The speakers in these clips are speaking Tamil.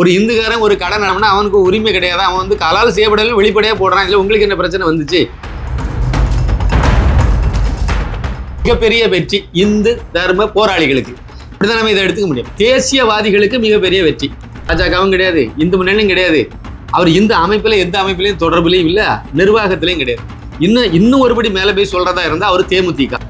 ஒரு இந்துக்காரன் ஒரு கடை நடனா அவனுக்கு உரிமை கிடையாது. அவன் வந்து கலால் செய்யப்படல வெளிப்படையாக போடுறான். இல்லை உங்களுக்கு என்ன பிரச்சனை வந்துச்சு? மிகப்பெரிய வெற்றி இந்து தர்ம போராளிகளுக்கு. இப்படிதான் நம்ம இதை எடுத்துக்க முடியும். தேசியவாதிகளுக்கு மிகப்பெரிய வெற்றி. பாஜகவும் கிடையாது இந்து முன்னணியும் கிடையாது. அவர் இந்த அமைப்பில் எந்த அமைப்பிலையும் தொடர்புலையும் இல்லை நிர்வாகத்திலையும் கிடையாது. இன்னும் இன்னும் ஒருபடி மேலே போய் சொல்றதா இருந்தால் அவர் தேமுதிக.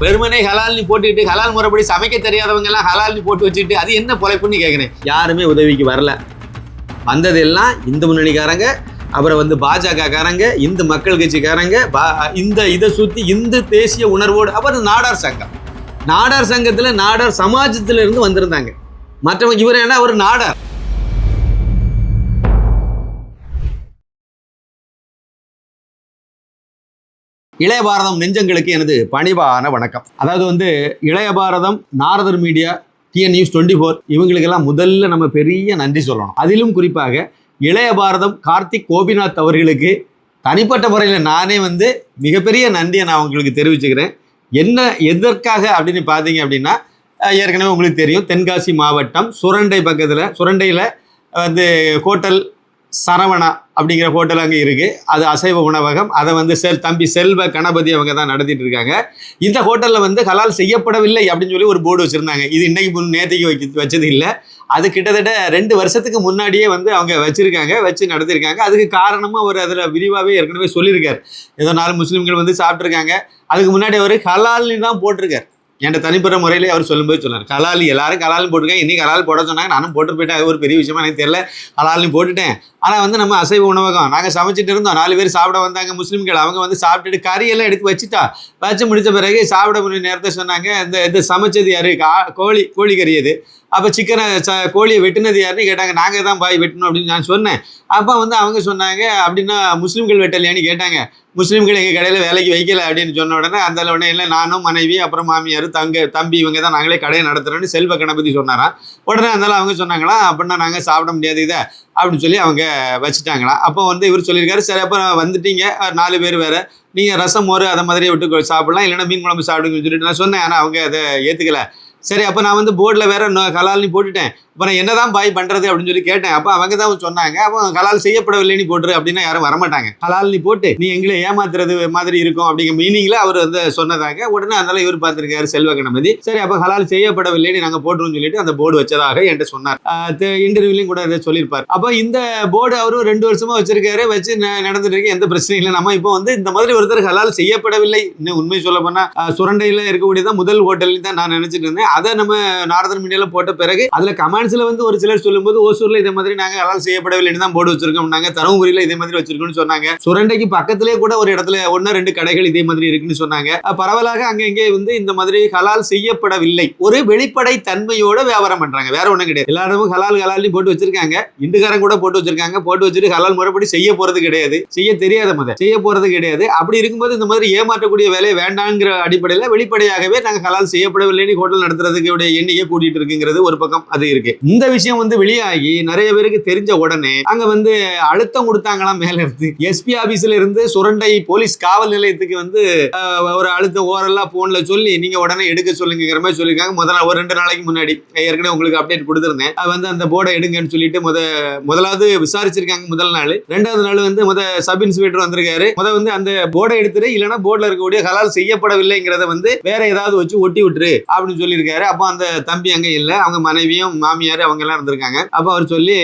வெறுமனே ஹலால்னு போட்டுக்கிட்டு ஹலால் முறைப்படி சமைக்க தெரியாதவங்க எல்லாம் ஹலால்னு போட்டு வச்சுட்டு அது என்ன பொழைப்புன்னு கேட்குறேன் யாருமே உதவிக்கு வரல. வந்ததெல்லாம் இந்து முன்னணிக்காரங்க அப்புறம் வந்து பாஜக காரங்க இந்து மக்கள் கட்சிக்காரங்க பா- இந்த இதை சுற்றி இந்து தேசிய உணர்வோடு அப்புறம் நாடார் சங்கம். நாடார் சங்கத்தில் நாடார் சமாஜத்தில் இருந்து வந்திருந்தாங்க. மற்றவங்க இவர் என்ன ஒரு நாடார். இளைய பாரதம் நெஞ்சங்களுக்கு எனது பணிவான வணக்கம். அதாவது வந்து Ilaiya Bharatham Naradar media TN news twenty four இவங்களுக்கெல்லாம் முதல்ல நம்ம பெரிய நன்றி சொல்லணும். அதிலும் குறிப்பாக இளைய பாரதம் கார்த்திக் கோபிநாத் அவர்களுக்கு தனிப்பட்ட முறையில் நானே வந்து மிகப்பெரிய நன்றியை நான் உங்களுக்கு தெரிவிச்சுக்கிறேன். என்ன எதற்காக அப்படின்னு பார்த்தீங்க அப்படின்னா ஏற்கனவே உங்களுக்கு தெரியும் தென்காசி மாவட்டம் சுரண்டை பக்கத்தில் சுரண்டையில் வந்து ஹோட்டல் சரவணா அப்படிங்கிற ஹோட்டல் அங்கே இருக்குது அது அசைவ உணவகம். அதை வந்து செல் தம்பி செல்வ கணபதி அவங்க தான் நடத்திட்டு இருக்காங்க. இந்த ஹோட்டலில் வந்து ஹலால் செய்யப்படவில்லை அப்படின்னு சொல்லி ஒரு போர்டு வச்சுருந்தாங்க. இது இன்னைக்கு முன் நேற்றுக்கு வைக்க வச்சது இல்லை. அது கிட்டத்தட்ட ரெண்டு வருஷத்துக்கு முன்னாடியே வந்து அவங்க வச்சுருக்காங்க வச்சு நடத்திருக்காங்க. அதுக்கு காரணமும் அவர் அதில் விரிவாகவே ஏற்கனவே சொல்லியிருக்கார். ஏதோ நாலு முஸ்லீம்கள் வந்து சாப்பிட்ருக்காங்க அதுக்கு முன்னாடி அவர் ஹலால்னு தான் போட்டிருக்கார். என்கிட்ட தனிப்பட்ட முறையிலே அவர் சொல்லும்போது சொன்னார் கலால் எல்லாரும் கலாலும் போட்டிருக்கேன் இன்னைக்கு கலால் போட சொன்னாங்க நானும் போட்டு போயிட்டேன் அது ஒரு பெரிய விஷயமா எனக்கு தெரியல கலாலையும் போட்டுட்டேன். ஆனால் வந்து நம்ம அசைவ உணவகம் நாங்கள் சமைச்சிட்டு இருந்தோம் நாலு பேர் சாப்பிட வந்தாங்க முஸ்லீம்கள் அவங்க வந்து சாப்பிட்டுட்டு கறியெல்லாம் எடுத்து வச்சுட்டா வச்சு முடித்த பிறகு சாப்பிட முடிய நேரத்தை சொன்னாங்க இந்த இது சமைச்சது யாரு? கா- கோழி கோழி கறி அது. அப்போ சிக்கனை ச கோழியை வெட்டினது யாருன்னு கேட்டாங்க. நாங்கள் தான் பாய் வெட்டணும் அப்படின்னு நான் சொன்னேன். அப்போ வந்து அவங்க சொன்னாங்க அப்படின்னா முஸ்லீம்கள் வெட்டலையான்னு கேட்டாங்க. முஸ்லீம்கள் எங்கள் கடையில் வேலைக்கு வைக்கல அப்படின்னு சொன்ன உடனே அந்த உடனே இல்லை நானும் மனைவி அப்புறம் மாமியார் தங்க தம்பி இவங்க தான் நாங்களே கடையை நடத்துகிறோன்னு செல்வ கணபதி சொன்னாராம். உடனே இருந்தாலும் அவங்க சொன்னாங்களா அப்படின்னா நாங்கள் சாப்பிட முடியாது இதை அப்படின்னு சொல்லி அவங்க வச்சுட்டாங்களாம். அப்போ வந்து இவர் சொல்லியிருக்காரு சரி அப்போ வந்துட்டீங்க. நாலு பேர் வேறு. நீங்கள் ரசம் மோர் அதை மாதிரியே விட்டு சாப்பிடலாம். இல்லைன்னா மீன் குழம்பு சாப்பிடுங்கன்னு சொல்லிட்டு நான் சொன்னேன். ஆனால் அவங்க அதை ஏற்றுக்கல சரி அப்போ நான் வந்து போர்டில் வேற இன்னும் கலால்னு போட்டுட்டேன். அப்புறம் என்னதான் பாய் பண்ணுறது அப்படின்னு சொல்லி கேட்டேன். அப்போ அவங்க தான் சொன்னாங்க அப்போ கலால் செய்யப்படவில்லைன்னு போட்டுரு அப்படின்னா யாரும் வரமாட்டாங்க. கலால் நீ போட்டு நீ எங்களை ஏமாத்துறது மாதிரி இருக்கும் அப்படிங்கிற மீனிங்கில் அவர் வந்து சொன்னதாக. உடனே அதனால இவர் பார்த்துருக்காரு செல்வ கணபதி. சரி அப்போ கலால் செய்யப்படவில்லைன்னு நாங்கள் போட்டுருவோம்னு சொல்லிட்டு அந்த போர்டு வச்சதாக என்கிட்ட சொன்னார். இன்டர்வியூலையும் கூட இதை சொல்லியிருப்பார். அப்போ இந்த போர்டு அவரும் ரெண்டு வருஷமாக வச்சிருக்காரு வச்சு நடந்துட்டு இருக்கு. எந்த பிரச்சனையும் இல்லை. நம்ம இப்போ வந்து இந்த மாதிரி ஒருத்தர் ஹலால் செய்யப்படவில்லை. இன்னும் உண்மை சொல்ல போனால் சுரண்டையில் இருக்கக்கூடியதான் முதல் ஹோட்டல்னு தான் நான் நினச்சிட்டு இருந்தேன். அதை நம்ம நாரதன் மீடியாவில் போட்ட பிறகு அதில் கமெண்ட்ஸ்ல வந்து ஒரு சிலர் சொல்லும்போது ஓசூரில் இதே மாதிரி நாங்க ஹலால் செய்யப்படவில்லைன்னு தான் போர்டு வச்சிருக்கோம். தருமபுரியில் இதே மாதிரி வச்சிருக்கோம்னு சொன்னாங்க. சுரண்டைக்கு பக்கத்திலே கூட ஒரு இடத்துல ஒன்று ரெண்டு கடைகள் இதே மாதிரி இருக்குன்னு சொன்னாங்க. பரவலாக அங்கே இங்கே வந்து இந்த மாதிரி ஹலால் செய்யப்படவில்லை. ஒரு வெளிப்படை தன்மையோட வியாபாரம் பண்றாங்க. வேற ஒண்ணும் கிடையாது. எல்லா இடமும் ஹலால் ஹலால்னு போட்டு வச்சிருக்காங்க. இந்துக்காரன் கூட போட்டு வச்சிருக்காங்க. போட்டு வச்சுட்டு ஹலால் முறைப்படி செய்ய போறது கிடையாது. செய்ய தெரியாத முத. செய்ய போறது கிடையாது. அப்படி இருக்கும்போது இந்த மாதிரி ஏமாற்றக்கூடிய வேலையை வேண்டாங்கிற அடிப்படையில் வெளிப்படையாகவே நாங்கள் ஹலால் செய்யப்படவில்லைன்னு ஹோட்டல் நடத்த பயன்படுத்துறதுக்கு உடைய எண்ணிக்கை கூட்டிட்டு இருக்குங்கிறது ஒரு பக்கம் அது இருக்கு. இந்த விஷயம் வந்து வெளியாகி நிறைய பேருக்கு தெரிஞ்ச உடனே அங்க வந்து அழுத்தம் கொடுத்தாங்களாம் மேல இருந்து. எஸ்பி ஆபீஸ்ல இருந்து சுரண்டை போலீஸ் காவல் நிலையத்துக்கு வந்து ஒரு அழுத்த ஓரெல்லாம் போன்ல சொல்லி நீங்க உடனே எடுக்க சொல்லுங்கிற மாதிரி சொல்லியிருக்காங்க. முதல்ல ஒரு ரெண்டு நாளைக்கு முன்னாடி. ஏற்கனவே உங்களுக்கு அப்டேட் கொடுத்துருந்தேன். அது வந்து அந்த போர்டை எடுங்கன்னு சொல்லிட்டு முத முதலாவது விசாரிச்சிருக்காங்க முதல் நாள். ரெண்டாவது நாள் வந்து முத சப் இன்ஸ்பெக்டர் வந்திருக்காரு. முத வந்து அந்த போர்டை எடுத்துரு. இல்லைன்னா போர்டில் இருக்கக்கூடிய ஹலால் செய்யப்படவில்லைங்கிறத வந்து வேற ஏதாவது வச்சு ஒட்டி விட்டுரு அப்படின்னு சொல்லியிருக்காரு அப்போ அந்த தம்பி அங்க இல்ல. அவங்க மனைவியும் மாமியார் அவங்க எல்லாம் இருந்திருக்காங்க. அப்போ அவர் சொல்லி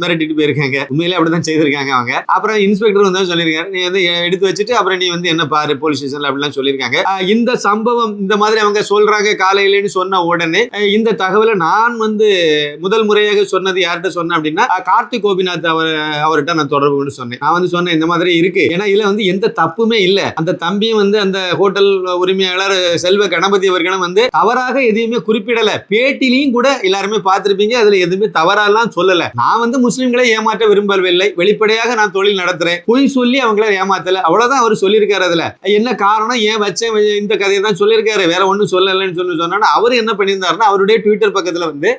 மிரட்டிட்டு போயிருக்காங்க. உண்மையிலே அப்படிதான் செய்திருக்காங்க அவங்க. அப்புறம் இன்ஸ்பெக்டர் வந்து சொல்லியிருக்காரு. நீ வந்து எடுத்து வச்சுட்டு அப்புறம் நீ வந்து என்ன பாரு போலீஸ் ஸ்டேஷன்ல அப்படிலாம் சொல்லியிருக்காங்க. இந்த சம்பவம் இந்த மாதிரி அவங்க சொல்றாங்க காலையிலன்னு சொன்ன உடனே இந்த தகவலை நான் வந்து முதல் முறையாக சொன்னது யார்கிட்ட சொன்னேன் அப்படின்னா கார்த்திக் கோபிநாத் அவர் அவர்கிட்ட நான் தொடர்பு கொண்டு சொன்னேன். நான் வந்து சொன்னேன் இந்த மாதிரி இருக்கு. ஏன்னா இதுல வந்து எந்த தப்புமே இல்ல. அந்த தம்பியும் வந்து அந்த ஹோட்டல் உரிமையாளர் செல்வ கணபதி அவர்களும் வந்து தவறாக எதையுமே குறிப்பிடல. பேட்டிலையும் கூட எல்லாருமே பார்த்துருப்பீங்க. அதுல எதுவுமே தவறாலாம் சொல்லல. நான் வந்து முஸ்லிம்களை ஏமாற்ற விரும்பவில்லை. வெளிப்படையாக நான் தொழில் நடத்துறேன். பொய் சொல்லி அவங்கள ஏமாத்தல. அவ்வளவுதான் அவர் சொல்லியிருக்காரு அதுல. என்ன காரணம்? ஏன் வச்சேன்? இந்த கதையை தான் சொல்லியிருக்காரு. வேற ஒன்றும் சொல்லலைன்னு சொல்லி சொன்னா அவர் என்ன பண்ணியிருந்தாருன்னா அவருடைய ட்விட்டர் பக்கத்துல வந்து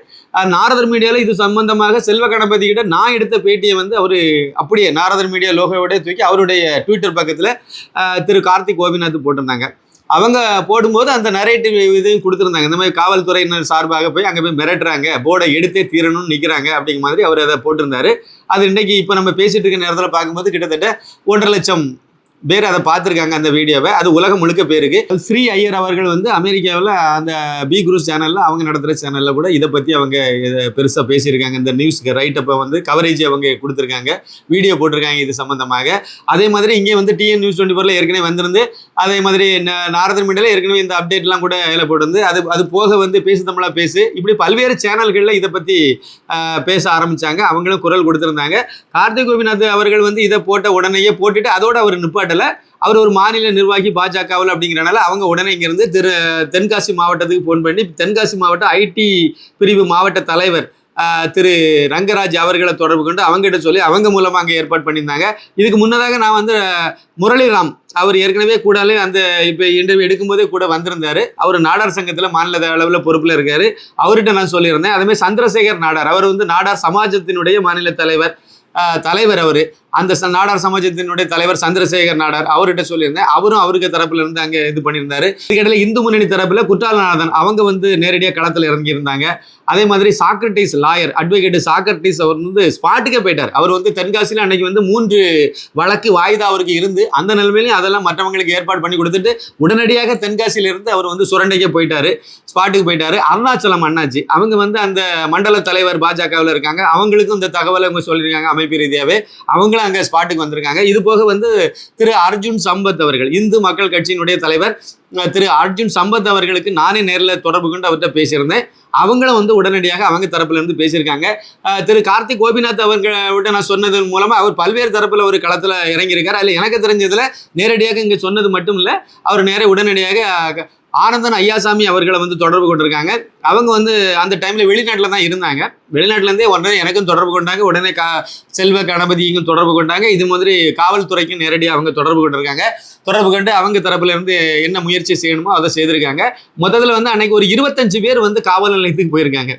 நாரதர் மீடியால இது சம்பந்தமாக செல்வ கணபதி கிட்ட நான் எடுத்த பேட்டியை வந்து அவரு அப்படியே நாரதர் மீடியா லோகோவோட தூக்கி அவருடைய ட்விட்டர் பக்கத்துல திரு கார்த்திக் கோபிநாத் போட்டிருந்தாங்க. அவங்க போடும்போது அந்த நரேட்டிவ் இதையும் கொடுத்துருந்தாங்க. இந்த மாதிரி காவல்துறையினர் சார்பாக போய் அங்கே போய் மிரட்டுறாங்க. போர்டை எடுத்தே தீரணும்னு நிற்கிறாங்க அப்படிங்கிற மாதிரி அவர் அதை போட்டிருந்தாரு. அது இன்னைக்கு இப்போ நம்ம பேசிட்டு இருக்க நேரத்தில் பார்க்கும்போது கிட்டத்தட்ட ஒன்றரை லட்சம் பேர் அதை பார்த்துருக்காங்க அந்த வீடியோவை. அது உலகம் முழுக்க பேருக்கு. ஸ்ரீ ஐயர் அவர்கள் வந்து அமெரிக்காவில் அந்த பி குரூஸ் சேனலில் அவங்க நடத்துகிற சேனலில் கூட இதை பற்றி அவங்க பெருசாக பேசியிருக்காங்க. இந்த நியூஸ்க்கு ரைட்டப்பை வந்து கவரேஜ் அவங்க கொடுத்துருக்காங்க. வீடியோ போட்டிருக்காங்க இது சம்மந்தமாக அதே மாதிரி இங்கே வந்து டிஎன் நியூஸ் டுவெண்ட்டி ஃபோரில் ஏற்கனவே வந்திருந்து அதே மாதிரி நாரதன் மீடியில் ஏற்கனவே இந்த அப்டேட்லாம் கூட இதில் போட்டு அது அது போக வந்து பேசு தமிழா பேசு. இப்படி பல்வேறு சேனல்களில் இதை பற்றி பேச ஆரம்பித்தாங்க அவங்களும் குரல் கொடுத்துருந்தாங்க. கார்த்திக் கோபிநாத் அவர்கள் வந்து இதை போட்ட உடனேயே போட்டுட்டு அதோட அவர் நிப்பாட்டல அவர் ஒரு மாநில நிர்வாகி பாஜகவில் அப்படிங்கிறனால அவங்க உடனே இங்கேருந்து திரு தென்காசி மாவட்டத்துக்கு ஃபோன் பண்ணி தென்காசி மாவட்ட ஐடி பிரிவு மாவட்ட தலைவர் திரு ரங்கராஜ் அவர்களை தொடர்பு கொண்டு அவங்ககிட்ட சொல்லி அவங்க மூலமாக அங்கே ஏற்பாடு பண்ணியிருந்தாங்க. இதுக்கு முன்னதாக நான் வந்து முரளிராம் அவர் ஏற்கனவே கூடாலே அந்த இப்போ இன்டர்வியூ எடுக்கும்போதே கூட வந்திருந்தார். அவர் நாடார் சங்கத்தில் மாநில அளவில் பொறுப்பில் இருக்கார். அவர்கிட்ட நான் சொல்லியிருந்தேன். அதேமாதிரி சந்திரசேகர் நாடார் அவர் வந்து நாடார் சமாஜத்தினுடைய மாநில தலைவர். தலைவர் அவர். அந்த ச- நாடார் சமாஜத்தினுடைய தலைவர் சந்திரசேகர் நாடார். அவர்கிட்ட சொல்லியிருந்தேன். அவரும் அவருக்கு தரப்புல இருந்து அங்கே இது பண்ணியிருந்தாரு. இதுக்கிடையில இந்து முன்னணி தரப்புல குற்றாலநாதன் அவங்க வந்து நேரடியாக களத்தில் இறங்கியிருந்தாங்க. அதே மாதிரி சாக்ரட்டிஸ் லாயர் அட்வொகேட் சாக்ரட்டிஸ் அவர் வந்து ஸ்பாட்டுக்கே போயிட்டார். அவர் வந்து தென்காசியில் அன்னைக்கு வந்து மூன்று வழக்கு வாய்தா அவருக்கு இருந்து அந்த நிலைமையிலையும் அதெல்லாம் மற்றவங்களுக்கு ஏற்பாடு பண்ணி கொடுத்துட்டு உடனடியாக தென்காசியில இருந்து அவர் வந்து சுரண்டைக்கே போயிட்டாரு ஸ்பாட்டுக்கு போயிட்டார். அருணாச்சலம் அண்ணாச்சி அவங்க வந்து அந்த மண்டல தலைவர் பாஜகவில் இருக்காங்க. அவங்களுக்கும் இந்த தகவலை அவங்க சொல்லியிருக்காங்க அமைப்பு ரீதியாகவே அவங்களும் அங்கே ஸ்பாட்டுக்கு வந்திருக்காங்க. இது போக வந்து திரு அர்ஜுன் சம்பத் அவர்கள் இந்து மக்கள் கட்சியினுடைய தலைவர் திரு அர்ஜுன் சம்பத் அவர்களுக்கு நானே நேரில் தொடர்பு கொண்டு அவர்கிட்ட பேசியிருந்தேன். அவங்களும் வந்து உடனடியாக அவங்க தரப்புல இருந்து பேசியிருக்காங்க திரு கார்த்திக் கோபிநாத் அவர்கள்ட்ட நான் சொன்னதன் மூலமாக அவர் பல்வேறு தரப்பில் ஒரு களத்தில் இறங்கியிருக்காரு. அதில் எனக்கு தெரிஞ்சதில் நேரடியாக இங்கே சொன்னது மட்டும் இல்லை அவர் நேர உடனடியாக ஆனந்தன் ஐயாசாமி அவர்களை வந்து தொடர்பு கொண்டிருக்காங்க. அவங்க வந்து அந்த டைமில் வெளிநாட்டில் தான் இருந்தாங்க. வெளிநாட்டிலேருந்தே உடனே எனக்கும் தொடர்பு கொண்டாங்க. உடனே கா செல்வ கணபதிக்கும் தொடர்பு கொண்டாங்க. இது மாதிரி காவல்துறைக்கும் நேரடியாக அவங்க தொடர்பு கொண்டிருக்காங்க. தொடர்பு கொண்டு அவங்க தரப்புலேருந்து என்ன முயற்சி செய்யணுமோ அதை செய்திருக்காங்க. முதல்ல வந்து அன்னைக்கு ஒரு இருபத்தஞ்சு பேர் வந்து காவல் நிலையத்துக்கு போயிருக்காங்க.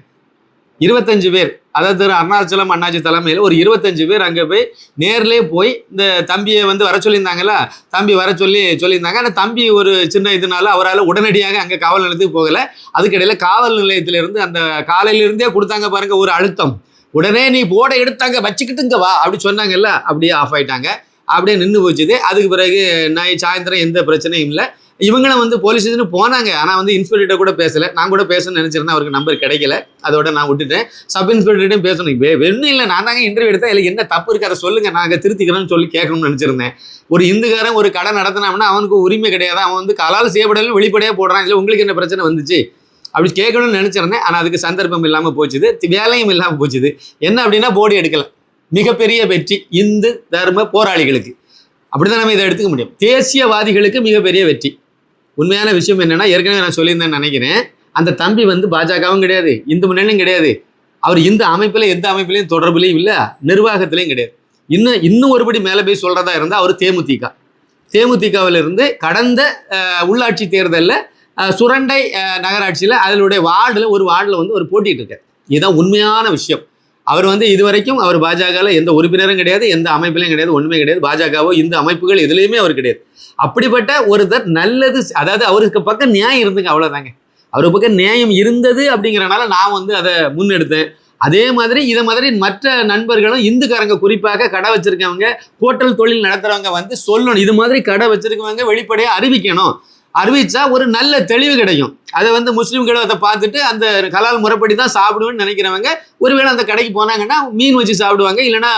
இருபத்தஞ்சு பேர். அதாவது திரு அருணாச்சலம் அண்ணாச்சி தலைமையில் ஒரு இருபத்தஞ்சு பேர் அங்கே போய் நேர்லேயே போய் இந்த தம்பியை வந்து வர சொல்லியிருந்தாங்களா தம்பி வர சொல்லி சொல்லியிருந்தாங்க. ஆனால் தம்பி ஒரு சின்ன இதனால அவரால் உடனடியாக அங்கே காவல் நிலையத்துக்கு போகலை. அதுக்கிடையில் காவல் நிலையத்திலிருந்து அந்த காலையிலிருந்தே கொடுத்தாங்க பாருங்கள் ஒரு அழுத்தம். உடனே நீ போட எடுத்தாங்க வச்சுக்கிட்டு இங்கே வா அப்படி சொன்னாங்கல்ல அப்படியே ஆஃப் ஆயிட்டாங்க. அப்படியே நின்று போச்சுது. அதுக்கு பிறகு நான் சாயந்தரம் எந்த பிரச்சனையும் இல்லை. இவங்களும் வந்து போலீஸ் ஸ்டேஷன் போனாங்க. ஆனால் வந்து இன்ஸ்பெக்டர் கூட பேசலை. நான் கூட பேசணும்னு நினச்சிருந்தேன். அவருக்கு நம்பர் கிடைக்கல. அதோட நான் விட்டுட்டேன். சப் இன்ஸ்பெக்டர்ட்டையும் பேசணும். வே வெறும் இல்லை. நான் தாங்க இன்டர்வியூ எடுத்தேன். இல்லை என்ன தப்பு இருக்கு? அதை சொல்லுங்க. நாங்கள் திருத்திக்கிறோம்னு சொல்லி கேட்கணும்னு நினச்சிருந்தேன். ஒரு இந்துக்காரன் ஒரு கடை நடத்தினோம்னா அவனுக்கு உரிமை கிடையாது. அவன் வந்து கலால் செய்யப்படல வெளிப்படையாக போடுறான். இல்லை உங்களுக்கு என்ன பிரச்சனை வந்துச்சு? அப்படி கேட்கணும்னு நினச்சிருந்தேன். ஆனால் அதுக்கு சந்தர்ப்பம் இல்லாமல் போச்சுது. வேலையும் இல்லாமல் போச்சுது. என்ன அப்படின்னா போர்டு எடுக்கல. மிகப்பெரிய வெற்றி. இந்து தர்ம போராளிகளுக்கு. அப்படிதான் நம்ம இதை எடுத்துக்க முடியும். தேசியவாதிகளுக்கு மிகப்பெரிய வெற்றி. உண்மையான விஷயம் என்னன்னா ஏற்கனவே நான் சொல்லியிருந்தேன்னு நினைக்கிறேன். அந்த தம்பி வந்து பாஜகவும் கிடையாது இந்து முன்னணியும் கிடையாது. அவர் இந்த அமைப்பில் எந்த அமைப்பிலையும் தொடர்புலையும் இல்லை நிர்வாகத்திலையும் கிடையாது. இன்னும் இன்னும் ஒருபடி மேலே போய் சொல்கிறதா இருந்தால் அவர் தேமுதிக. தேமுதிகவிலிருந்து கடந்த உள்ளாட்சி தேர்தலில் சுரண்டை நகராட்சியில் அதனுடைய வார்டில் ஒரு வார்டில் வந்து ஒரு போட்டிகிட்டு இருக்கார் இதுதான் உண்மையான விஷயம். அவர் வந்து இதுவரைக்கும் அவர் பாஜகவில் எந்த உறுப்பினரும் கிடையாது எந்த அமைப்பிலையும் கிடையாது ஒன்றுமே கிடையாது. பாஜகவோ இந்த அமைப்புகள் எதுலேயுமே அவர் கிடையாது. அப்படிப்பட்ட ஒருத்தர் நல்லது அதாவது அவருக்கு பக்கம் நியாயம் இருந்துங்க அவ்வளோதாங்க அவர் பக்கம் நியாயம் இருந்தது அப்படிங்கிறனால நான் வந்து அதை முன்னெடுத்தேன். அதே மாதிரி இதை மாதிரி மற்ற நண்பர்களும் இந்துக்காரங்க குறிப்பாக கடை வச்சிருக்கவங்க ஹோட்டல் தொழில் நடத்துறவங்க வந்து சொல்லணும். இது மாதிரி கடை வச்சிருக்கவங்க வெளிப்படையாக அறிவிக்கணும். அறிவிச்சா ஒரு நல்ல தெளிவு கிடைக்கும். அதை வந்து முஸ்லீம்களும் அதை பார்த்துட்டு அந்த கலால் முறைப்படி தான் சாப்பிடுவேன்னு நினைக்கிறவங்க ஒருவேளை அந்த கடைக்கு போனாங்கன்னா மீன் வச்சு சாப்பிடுவாங்க. இல்லைன்னா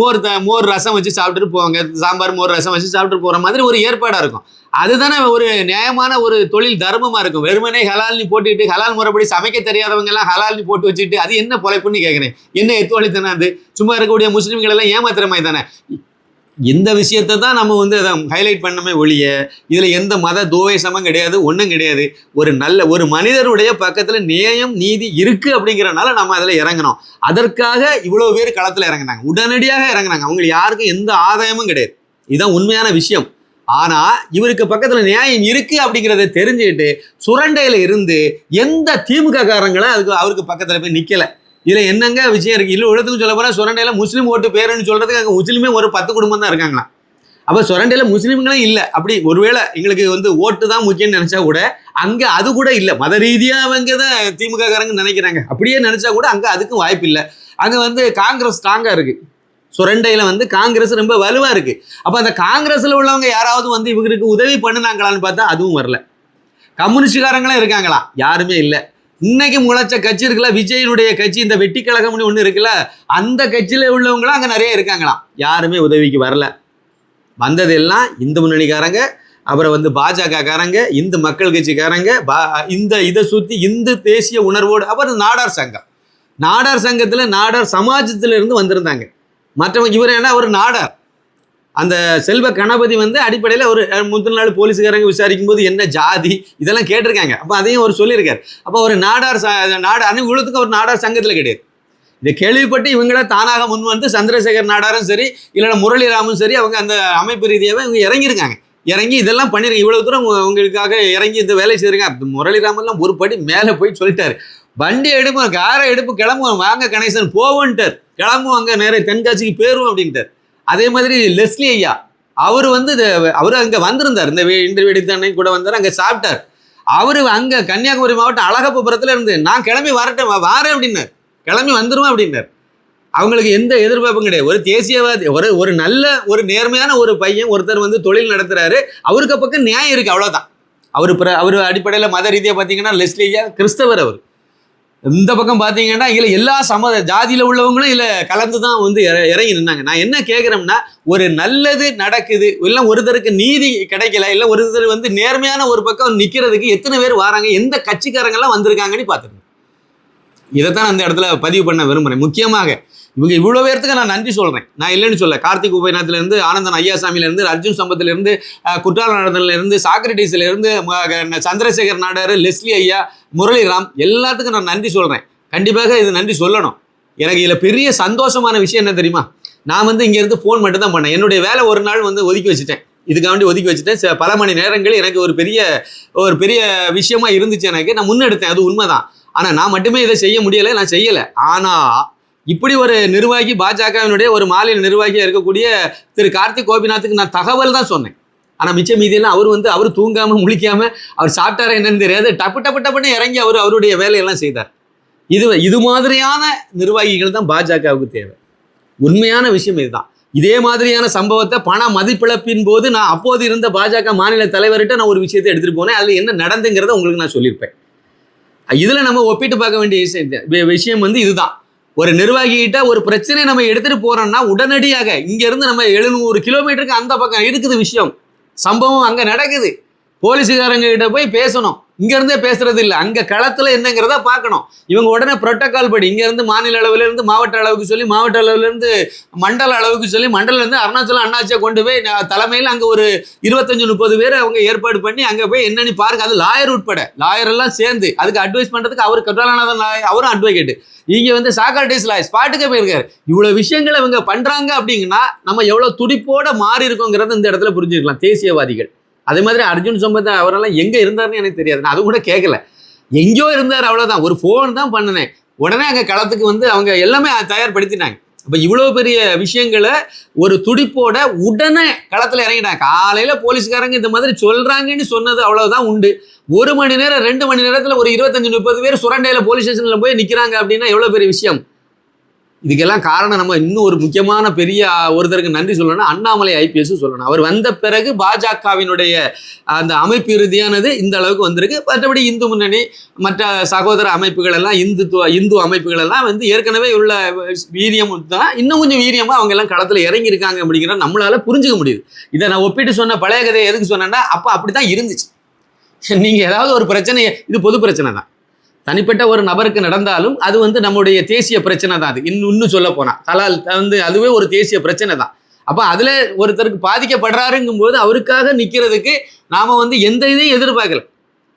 மோர் த மோர் ரசம் வச்சு சாப்பிட்டுட்டு போவாங்க. சாம்பார் மோர் ரசம் வச்சு சாப்பிட்டு போகிற மாதிரி ஒரு ஏற்பாடாக இருக்கும். அதுதானே ஒரு நியாயமான ஒரு தொழில் தர்மமாக இருக்கும். வெறுமனே ஹலால்னி போட்டுக்கிட்டு ஹலால் முறைப்படி சமைக்க தெரியாதவங்கெல்லாம் ஹலால்னி போட்டு வச்சுட்டு அது என்ன பொழைப்புன்னு கேட்குறேன் என்ன எத்துவழித்தனம் அது? சும்மா இருக்கக்கூடிய முஸ்லீம்கள் எல்லாம் ஏமாத்துற மாதிரி தானே? இந்த விஷயத்தை தான் நம்ம வந்து அதை ஹைலைட் பண்ணமே ஒழிய இதில் எந்த மத துவேஷமும் கிடையாது ஒன்றும் கிடையாது. ஒரு நல்ல ஒரு மனிதருடைய பக்கத்தில் நியாயம் நீதி இருக்குது அப்படிங்கிறனால நம்ம அதில் இறங்கணும் அதற்காக இவ்வளோ பேர் களத்தில் இறங்குனாங்க. உடனடியாக இறங்குனாங்க. அவங்களுக்கு யாருக்கும் எந்த ஆதாயமும் கிடையாது. இதுதான் உண்மையான விஷயம். ஆனால் இவருக்கு பக்கத்தில் நியாயம் இருக்குது அப்படிங்கிறத தெரிஞ்சுக்கிட்டு சுரண்டையில் இருந்து எந்த திமுக காரங்களும் அதுக்கு அவருக்கு பக்கத்தில் போய் நிற்கலை இதில் என்னங்க விஷயம் இருக்குது இல்லை உலகத்துக்கு சொல்ல போனால் சுரண்டையில் முஸ்லீம் ஓட்டு பேருன்னு சொல்கிறதுக்கு அங்கே முஸ்லீமே ஒரு பத்து குடும்பம் தான் இருக்காங்களாம். அப்போ சுரண்டையில் முஸ்லீம்களும் இல்லை. அப்படி ஒருவேளை எங்களுக்கு வந்து ஓட்டு தான் முக்கியம்னு நினச்சா கூட அங்கே அது கூட இல்லை. மத ரீதியாக அவங்க தான் திமுககாரங்க நினைக்கிறாங்க. அப்படியே நினச்சா கூட அங்கே அதுக்கும் வாய்ப்பு இல்லை. அங்கே வந்து காங்கிரஸ் ஸ்ட்ராங்காக இருக்குது சுரண்டையில் வந்து காங்கிரஸ் ரொம்ப வலுவாக இருக்குது அப்போ அந்த காங்கிரஸில் உள்ளவங்க யாராவது வந்து இவங்களுக்கு உதவி பண்ணுனாங்களான்னு பார்த்தா அதுவும் வரல. கம்யூனிஸ்டுக்காரங்களும் இருக்காங்களா யாருமே இல்லை. இன்னைக்கு முளைச்ச கட்சி இருக்குல்ல விஜயனுடைய கட்சி இந்த வெட்டி கழகம்னு ஒன்று இருக்குல்ல அந்த கட்சியில் உள்ளவங்களும் அங்கே நிறைய இருக்காங்களாம். யாருமே உதவிக்கு வரல. வந்ததெல்லாம் இந்து முன்னணிக்காரங்க அப்புறம் வந்து பாஜக காரங்க இந்து மக்கள் கட்சிக்காரங்க பா இந்த இதை சுற்றி இந்து தேசிய உணர்வோடு அப்புறம் நாடார் சங்கம். நாடார் சங்கத்தில் நாடார் சமாஜத்திலிருந்து வந்திருந்தாங்க. மற்றவங்க இவர் என்ன ஒரு நாடார். அந்த செல்வ கணபதி வந்து அடிப்படையில் ஒரு முந்தின நாள் போலீஸுக்காரங்க விசாரிக்கும் போது என்ன ஜாதி இதெல்லாம் கேட்டிருக்காங்க. அப்போ அதையும் அவர் சொல்லியிருக்காரு. அப்போ ஒரு நாடார் ச நாடார் இவ்வளோத்துக்கும் ஒரு நாடார் சங்கத்தில் கிடையாது. இதை கேள்விப்பட்டு இவங்கள தானாக முன் வந்து சந்திரசேகர் நாடாரும் சரி இல்லைன்னா முரளிராமும் சரி அவங்க அந்த அமைப்பு ரீதியாகவே இவங்க இறங்கியிருக்காங்க. இறங்கி இதெல்லாம் பண்ணிருக்காங்க இவ்வளோ தூரம் உங்களுக்காக இறங்கி இந்த வேலை செய்திருக்காங்க. முரளிராமெல்லாம் ஒரு படி மேலே போய் சொல்லிட்டாரு. வண்டி எடுப்போம் காரை எடுப்பு கிளம்புவோம் வாங்க கணேசன் போவோன்ட்டார். கிளம்புவோம் அங்கே நேரே தென்காசிக்கு போயிருவோம் அப்படின்ட்டார். அதே மாதிரி லெஸ்லி ஐயா அவர் வந்து அவர் அங்கே வந்திருந்தார். இந்த இன்டர்வியூ வெடித்தன்னை கூட வந்தார் அங்கே சாப்பிட்டார். அவர் அங்கே கன்னியாகுமரி மாவட்டம் அழகப்பபுரத்தில் இருந்து நான் கிளம்பி வரட்டேன் வாரேன் அப்படின்னார். கிளம்பி வந்துருவேன் அப்படின்னார். அவங்களுக்கு எந்த எதிர்பார்ப்பும் கிடையாது. ஒரு தேசியவாதி ஒரு ஒரு நல்ல ஒரு நேர்மையான ஒரு பையன் ஒருத்தர் வந்து தொழில் நடத்துகிறாரு அவருக்கு பக்கம் நியாயம் இருக்குது அவ்வளோதான் அவர் பிற அவர் அடிப்படையில் மத ரீதியாக பார்த்தீங்கன்னா லெஸ்லியா கிறிஸ்தவர் அவர். இந்த பக்கம் பார்த்தீங்கன்னா இதில் எல்லா சம ஜாதியில் உள்ளவங்களும் இதில் கலந்து தான் வந்து இற- இறங்கி நின்னாங்க. நான் என்ன கேட்குறேன்னா ஒரு நல்லது நடக்குது இல்லை ஒருத்தருக்கு நீதி கிடைக்கல இல்லை ஒருத்தர் வந்து நேர்மையான ஒரு பக்கம் நிற்கிறதுக்கு எத்தனை பேர் வராங்க எந்த கட்சிக்காரங்கெல்லாம் வந்திருக்காங்கன்னு பார்த்துருங்க இதைத்தான் அந்த இடத்துல பதிவு பண்ண விரும்புகிறேன் முக்கியமாக இவங்க இவ்வளோ பேர்த்துக்கு நான் நன்றி சொல்கிறேன் நான் இல்லைன்னு சொல்ல கார்த்திக் உபயநாத்திலேருந்து ஆனந்தன் ஐயாசாமியிலேருந்து அர்ஜுன் சம்பத்திலேருந்து குற்றால நடனிலேருந்து சாக்ரட்டிஸ்லேருந்து சந்திரசேகர் நாடார் லெஸ்லி ஐயா முரளிராம் எல்லாத்துக்கும் நான் நன்றி சொல்கிறேன் கண்டிப்பாக இது நன்றி சொல்லணும். எனக்கு இதில் பெரிய சந்தோஷமான விஷயம் என்ன தெரியுமா? நான் வந்து இங்கேருந்து ஃபோன் மட்டும் தான் பண்ணேன். என்னுடைய வேலை ஒரு நாள் வந்து ஒதுக்கி வச்சுட்டேன். இதுக்காண்டி ஒதுக்கி வச்சுட்டேன். பல மணி நேரங்கள் எனக்கு ஒரு பெரிய ஒரு பெரிய விஷயமா இருந்துச்சு எனக்கு. நான் முன்னெடுத்தேன். அது உண்மைதான். ஆனால் நான் மட்டுமே இதை செய்ய முடியலை நான் செய்யலை. ஆனால் இப்படி ஒரு நிர்வாகி பாஜகவினுடைய ஒரு மாநில நிர்வாகியாக இருக்கக்கூடிய திரு கார்த்திக் கோபிநாத்துக்கு நான் தகவல் தான் சொன்னேன். ஆனால் மிச்ச மீதியெல்லாம் அவர் வந்து அவர் தூங்காமல் முழிக்காமல் அவர் சாப்பிட்டாரா என்னன்னு தெரியாது. டப்பு டப்பு டப்புன்னு இறங்கி அவர் அவருடைய வேலையெல்லாம் செய்தார். இது இது மாதிரியான நிர்வாகிகள் தான் பாஜகவுக்கு தேவை. உண்மையான விஷயம் இதுதான். இதே மாதிரியான சம்பவத்தை பண மதிப்பிழப்பின் போது நான் அப்போது இருந்த பாஜக மாநில தலைவர்கிட்ட நான் ஒரு விஷயத்தை எடுத்துகிட்டு போனேன். அதில் என்ன நடந்துங்கிறத உங்களுக்கு நான் சொல்லியிருப்பேன். இதில் நம்ம ஒப்பிட்டு பார்க்க வேண்டிய விஷயம் விஷயம் வந்து இதுதான். ஒரு நிர்வாகிகிட்ட ஒரு பிரச்சனையை நம்ம எடுத்துட்டு போறோம்னா உடனடியாக இங்கேருந்து நம்ம எழுநூறு கிலோமீட்டருக்கு அந்த பக்கம் இருக்குது விஷயம். சம்பவம் அங்கே நடக்குது. போலீஸுக்காரங்க கிட்ட போய் பேசணும். இங்கேருந்தே பேசுறது இல்லை. அங்கே களத்தில் என்னங்கிறத பார்க்கணும். இவங்க உடனே புரோட்டோகால் படி இங்கேருந்து மாநில அளவுலேருந்து மாவட்ட அளவுக்கு சொல்லி மாவட்ட அளவுலேருந்து மண்டல அளவுக்கு சொல்லி மண்டலருந்து அருணாச்சலம் அண்ணாச்சியை கொண்டு போய் தலைமையில் அங்கே ஒரு இருபத்தஞ்சு முப்பது பேர் அவங்க ஏற்பாடு பண்ணி அங்கே போய் என்னன்னு பாருங்க. அது லாயர் உட்பட. லாயர் எல்லாம் சேர்ந்து அதுக்கு அட்வைஸ் பண்ணுறதுக்கு அவர் கட்டாளநாதன் லாயர் அவரும் அட்வொகேட் இங்கே வந்து சாக்ரட்டிஸ் லாய் ஸ்பாட்டுக்கே போயிருக்காரு. இவ்வளோ விஷயங்களை இவங்க பண்ணுறாங்க அப்படிங்கன்னா நம்ம எவ்வளோ துடிப்போட மாறி இருக்கோங்கிறத இந்த இடத்துல புரிஞ்சுக்கலாம். தேசியவாதிகள். அதே மாதிரி அர்ஜுன் சம்பத் அவரெல்லாம் எங்கே இருந்தாருன்னு எனக்கு தெரியாது. நான் அது கூட கேட்கல எங்கேயோ இருந்தார் அவ்வளோதான் ஒரு ஃபோன் தான் பண்ணினேன். உடனே அங்கே களத்துக்கு வந்து அவங்க எல்லாமே தயார்படுத்தினாங்க அப்போ இவ்வளோ பெரிய விஷயங்களை ஒரு துடிப்போட உடனே களத்தில் இறங்கிட்டாங்க. காலையில் போலீஸ்காரங்க இந்த மாதிரி சொல்கிறாங்கன்னு சொன்னது அவ்வளோதான் உண்டு. ஒரு மணி நேரம் ரெண்டு மணி நேரத்தில் ஒரு இருபத்தஞ்சு முப்பது பேர் சுரண்டையில் போலீஸ் ஸ்டேஷனில் போய் நிற்கிறாங்க அப்படின்னா எவ்வளோ பெரிய விஷயம்? இதுக்கெல்லாம் காரணம் நம்ம இன்னும் ஒரு முக்கியமான பெரிய ஒருத்தருக்கு நன்றி சொல்லணும்னா அண்ணாமலை ஐபிஎஸ் சொல்லணும். அவர் வந்த பிறகு பாஜகவினுடைய அந்த அமைப்பு இறுதியானது இந்த அளவுக்கு வந்திருக்கு. மற்றபடி இந்து முன்னணி மற்ற சகோதர அமைப்புகள் எல்லாம் இந்துத்துவ இந்து அமைப்புகள் எல்லாம் வந்து ஏற்கனவே உள்ள வீரியம் தான். இன்னும் கொஞ்சம் வீரியமா அவங்க எல்லாம் களத்துல இறங்கி இருக்காங்க அப்படிங்கிறத நம்மளால புரிஞ்சுக்க முடியுது. இதை நான் ஒப்பிட்டு சொன்ன பழைய கதையை எதுக்கு சொன்னேன்னா அப்ப அப்படிதான் இருந்துச்சு. நீங்க ஏதாவது ஒரு பிரச்சனையை இது பொது பிரச்சனை தான். தனிப்பட்ட ஒரு நபருக்கு நடந்தாலும் அது வந்து நம்முடைய தேசிய பிரச்சனை தான் அது. இன்னும் இன்னும் சொல்ல போனால் தலால் வந்து அதுவே ஒரு தேசிய பிரச்சனை தான். அப்போ அதில் ஒருத்தருக்கு பாதிக்கப்படுறாருங்கும் போது அவருக்காக நிற்கிறதுக்கு நாம் வந்து எந்த இதையும் எதிர்பார்க்கல.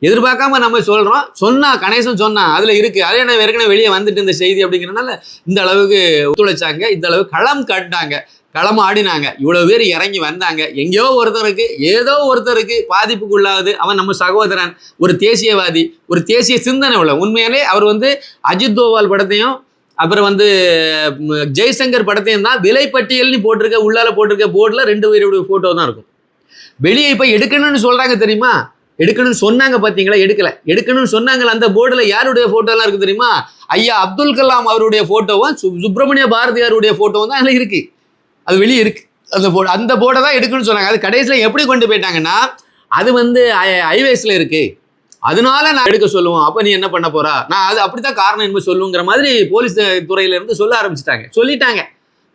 எதிர்பார்க்காம நம்ம சொல்கிறோம் சொன்னால் கணேசன் சொன்னால் அதில் இருக்குது அதே நான் ஏற்கனவே வெளியே வந்துட்டு இந்த செய்தி அப்படிங்கிறனால இந்த அளவுக்கு ஒத்துழைச்சாங்க. இந்த அளவுக்கு களம் காட்டினாங்க. களம் ஆடினாங்க. இவ்வளோ பேர் இறங்கி வந்தாங்க. எங்கேயோ ஒருத்தருக்கு ஏதோ ஒருத்தருக்கு பாதிப்புக்குள்ளாகுது. அவன் நம்ம சகோதரன். ஒரு தேசியவாதி ஒரு தேசிய சிந்தனை உள்ள உண்மையாலே அவர் வந்து அஜித் தோவால் படத்தையும் அப்புறம் வந்து ஜெய்சங்கர் படத்தையும் தான் விலைப்பட்டியல்னு போட்டிருக்க உள்ளால போட்டிருக்க போர்டில் ரெண்டு பேருடைய ஃபோட்டோ தான் இருக்கும். வெளியே இப்போ எடுக்கணும்னு சொல்றாங்க தெரியுமா? எடுக்கணும்னு சொன்னாங்க பார்த்தீங்களா எடுக்கல. எடுக்கணும்னு சொன்னாங்களா அந்த போர்டில் யாருடைய ஃபோட்டோலாம் இருக்கு தெரியுமா? ஐயா அப்துல் கலாம் அவருடைய ஃபோட்டோவும் சு சுப்பிரமணிய பாரதியாருடைய ஃபோட்டோவும் தான் அதில் இருக்குது அது வெளியே இருக்கு. அந்த போர்டு அந்த போர்டை தான் எடுக்கணும்னு சொன்னாங்க. அது கடைசியில் எப்படி கொண்டு போயிட்டாங்கன்னா அது வந்து ஹைவேஸில் இருக்கு. அதனால நான் எடுக்க சொல்லுவோம். அப்போ நீ என்ன பண்ண போறா? நான் அது அப்படித்தான் காரணம் என்பது சொல்லுங்கிற மாதிரி போலீஸ் துறையிலேருந்து சொல்ல ஆரம்பிச்சிட்டாங்க. சொல்லிட்டாங்க.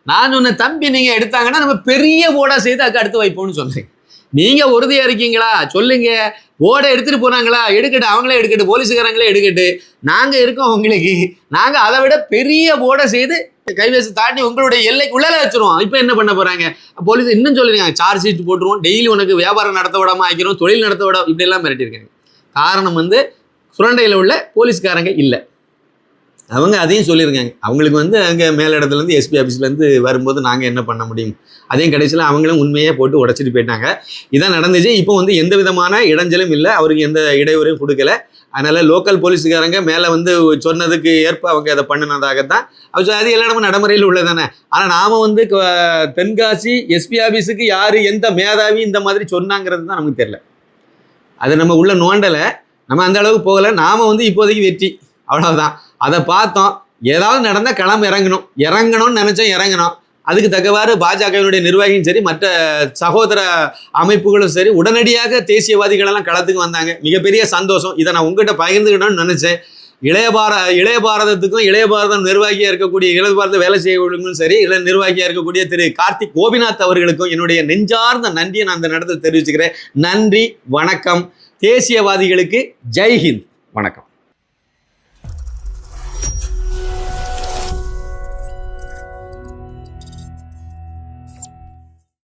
நான் சொன்ன தம்பி நீங்கள் எடுத்தாங்கன்னா நம்ம பெரிய போர்டாக செய்து அக்கா அடுத்து வைப்போம்னு சொன்னேன். நீங்கள் உறுதியாக இருக்கீங்களா? சொல்லுங்க. போர்டை எடுத்துகிட்டு போனாங்களா? எடுக்கட்டு. அவங்களே எடுக்கட்டு. போலீஸுக்காரங்களே எடுக்கட்டு. நாங்கள் இருக்கோம் உங்களுக்கு. நாங்கள் அதை விட பெரிய போர்டை செய்து கைவேசி தாண்டி உங்களுடைய எல்லைக்கு உள்ளால வச்சிருவோம். இப்போ என்ன பண்ண போறாங்க? போலீஸ் இன்னும் சொல்லிருக்காங்க சார்ஜ் ஷீட் போட்டுருவோம். டெய்லி உனக்கு வியாபாரம் நடத்த விடாம ஆக்கிறோம் தொழில் நடத்த விட இப்படி எல்லாம் மிரட்டியிருக்காங்க. காரணம் வந்து சுரண்டையில் உள்ள போலீஸ்காரங்க இல்லை. அவங்க அதையும் சொல்லியிருக்காங்க. அவங்களுக்கு வந்து அங்கே மேலிடத்துலேருந்து எஸ்பி ஆஃபீஸ்லேருந்து வரும்போது நாங்கள் என்ன பண்ண முடியும்? அதையும் கடைசியில் அவங்களும் உண்மையாக போட்டு உடச்சிட்டு போயிட்டாங்க. இதான் நடந்துச்சு. இப்போ வந்து எந்த விதமான இடைஞ்சலும் இல்லை. அவருக்கு எந்த இடையூறையும் கொடுக்கல. அதனால் லோக்கல் போலீஸுக்காரங்க மேலே வந்து சொன்னதுக்கு ஏற்ப அவங்க அதை பண்ணினதாகத்தான். அவர் அது எல்லா இடமும் நடைமுறையில் உள்ளதானே? ஆனால் நாம் வந்து தென்காசி எஸ்பி ஆஃபீஸுக்கு யார் எந்த மேதாவி இந்த மாதிரி சொன்னாங்கிறது தான் நமக்கு தெரில அது நம்ம உள்ள நோண்டலை. நம்ம அந்த அளவுக்கு போகலை. நாம் வந்து இப்போதைக்கு வெற்றி. அவ்வளோதான் அதை பார்த்தோம் ஏதாவது நடந்தால் களம் இறங்கணும். இறங்கணும்னு நினச்சோம் இறங்கணும். அதுக்கு தக்கவாறு பாஜகவினுடைய நிர்வாகியும் சரி மற்ற சகோதர அமைப்புகளும் சரி உடனடியாக தேசியவாதிகளெல்லாம் களத்துக்கு வந்தாங்க. மிகப்பெரிய சந்தோஷம். இதை நான் உங்ககிட்ட பகிர்ந்துக்கணும்னு நினச்சேன். இளைய பார இளைய பாரதத்துக்கும் இளைய பாரதம் நிர்வாகியாக இருக்கக்கூடிய இளைய பாரத வேலை செய்யவர்களுக்கும் சரி இளைய நிர்வாகியாக இருக்கக்கூடிய திரு கார்த்திக் கோபிநாத் அவர்களுக்கும் என்னுடைய நெஞ்சார்ந்த நன்றியை நான் அந்த நேரத்தில் தெரிவிச்சுக்கிறேன். நன்றி வணக்கம். தேசியவாதிகளுக்கு ஜெய்ஹிந்த் வணக்கம்.